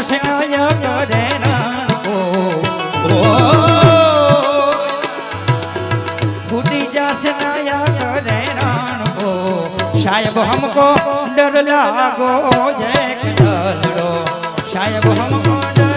આશય કરે રાણકો ફૂટી જાશે નયા કરે રાણકો સાહેબ, હમકો ડર લાગો જય કલડો સાહેબ, હમકો ડર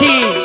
一起。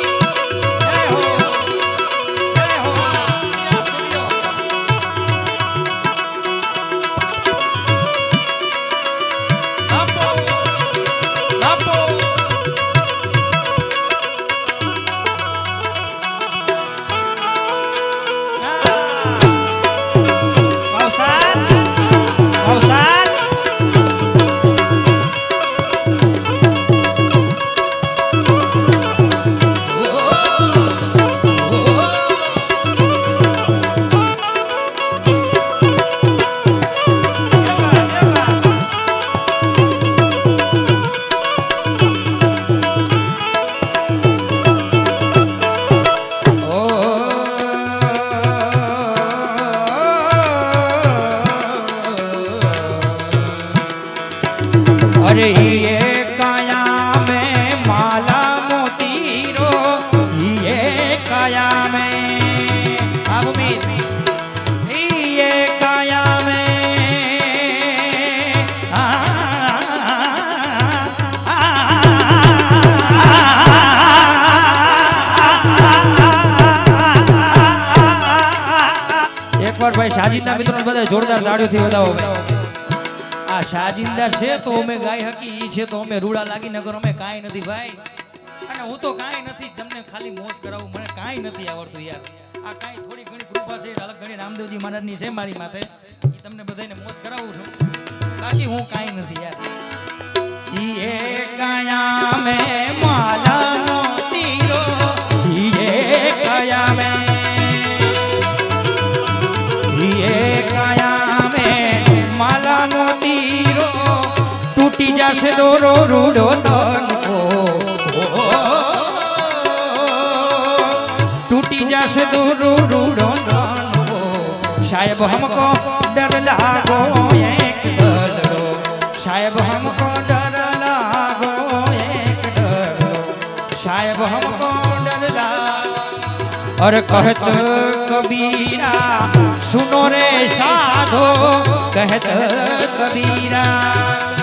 રહીએ કયા મે માલા મોતી રો અમિત હિએ કયા મે એકવાર ભાઈ સાજીદના મિત્રો બધા જોરદાર તાળીઓથી વધાવો ભાઈ. આ શાજિંદર છે તો અમે ગાય હકી ઈ છે તો અમે રૂડા લાગી નગર અમે કાંઈ નથી ભાઈ. અને હું તો કાંઈ નથી, તમને ખાલી મોજ કરાવું, મને કાંઈ નથી આવડતું યાર. આ કાંઈ થોડી ઘણી કૃપા છે અલગ ઘણી રામદેવજી મહારાજની છે મારી માથે. ઈ તમને બધાને મોજ કરાવું છું. બાકી હું કાંઈ નથી યાર. એ કાયા મે માલા તૂટી જશે દોરો રૂડો તનકો તૂટી જશે દોરો રૂડો તનકો સાહેબ હમકો ડર લાગો એક ડરો સાહેબ હમકો ડર લાગો એક ડરો સાહેબ હમકો ડર લાગો. અરે કહત કબીરા, સુનો રે સાધો કહત કબીરા.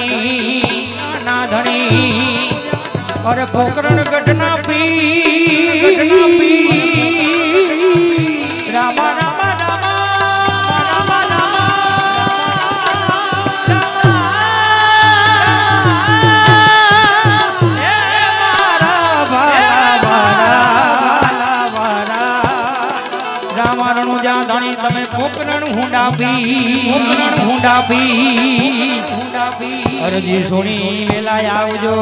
ધણી ના ધણી અરે પોકરણ ઘટના પી અરજી સોણી વેલા આવજો.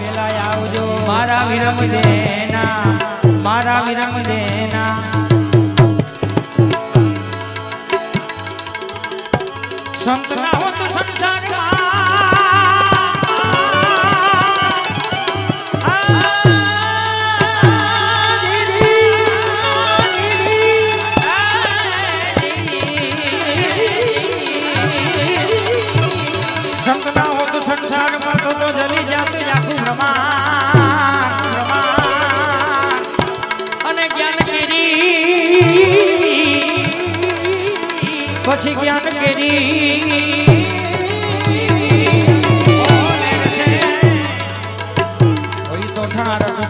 વેલા આવજો મારા વિરમ દેના મારા વિરમ દેના સંત ના હો તો સંસારમાં. પછી જ્ઞાન કેરી તો ઠારક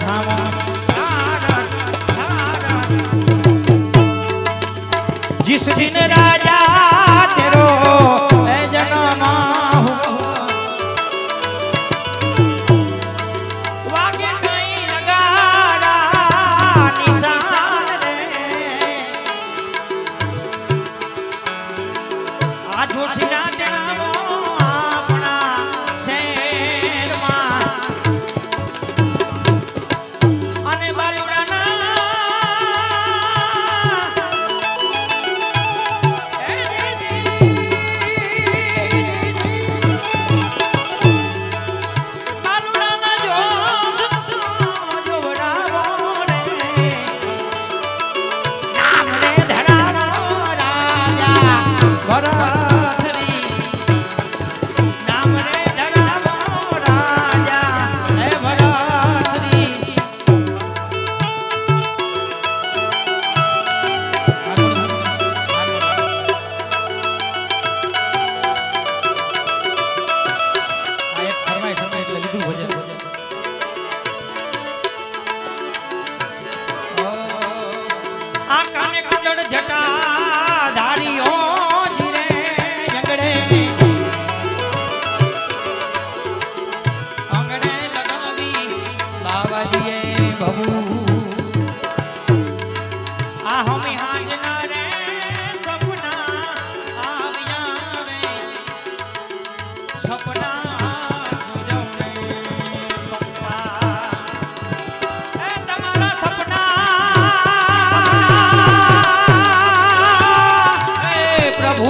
દિન રાજ